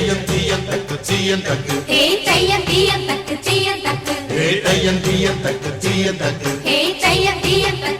தயம் தீயம் தக்கு தீயம் தக்கு ஹே தயம் தீயம் தக்கு தீயம் தக்கு தக்கு தக்கு